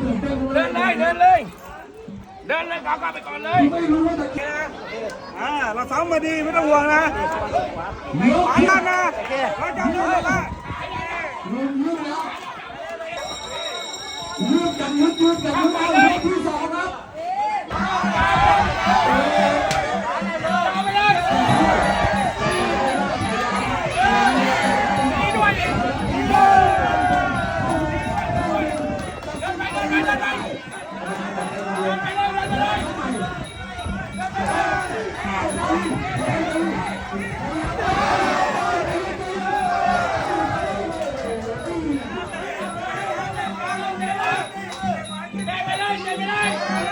ตื่นเต้นเดินเลยเดินเลยเดินเลยก้าวไปก่อนเลยไม่รู้ว่าจะแกอ่าเราซ้อมมาดีไม่ต้องห่วงนะยกขวาด้านนะเราจะเลือกนะยืดยืดแล้วยืดกันยืดยืดกันยืดเอา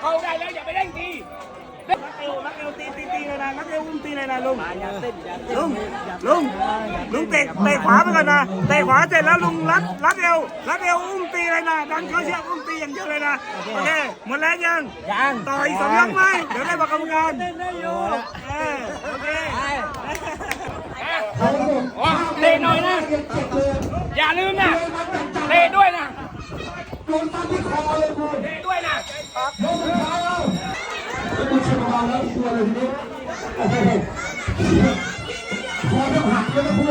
เขาได้แล้วอย่าไปเร่งทีนักเอวนักเอวตีตีตีเลยนะนักเอวอุ้มตีเลยนะลุงลุงลุงลุงเตะเตะขวาไปก่อนนะเตะขวาเสร็จแล้วลุงรัดรัดเอวรัดเอวอุ้มตีเลยนะดันเขาเชือกอุ้มตีอย่างเดียวเลยนะโอเคหมดแล้วยังยังต่ออีกสองยกไหมเดี๋ยวได้บอกกรรมการเออโอเค อ๋อเตะหน่อยนะ อย่าลืมนะ เตะด้วยนะ โดนตั้งที่คอเลยคุณ เตะด้วยนะ ยกสุดท้ายแล้วแล้วคุณชนะแล้วตัวเลยทีนี้โอ้โหคอจะหักแล้วนะครู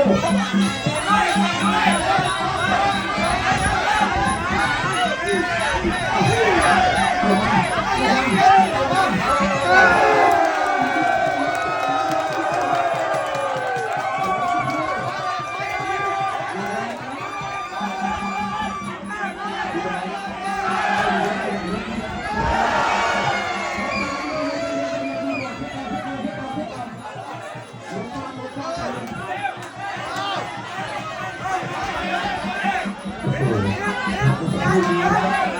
Yeah.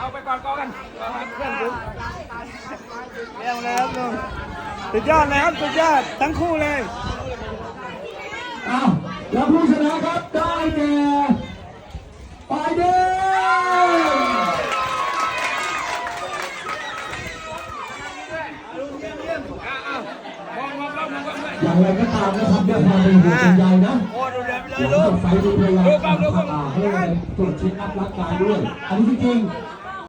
เอาไปก่อนก่อนกันเพื่อนผมเร็วเลยครับลุงสุดยอดเลยครับสุดยอดทั้งคู่เลยอ้าวแล้วผู้ชนะครับได้แก่ปลายเด้งมองมองมองมองด้วยอย่างไรก็ตามนะครับด้วยความเป็นห่วงเป็นใยนะโอ้ดูเดือดเลยหลังลูจากกไฟดูพยายามอ่าให้ตรวจเช็คอัพร่างกายด้วย อันนี้จริงๆ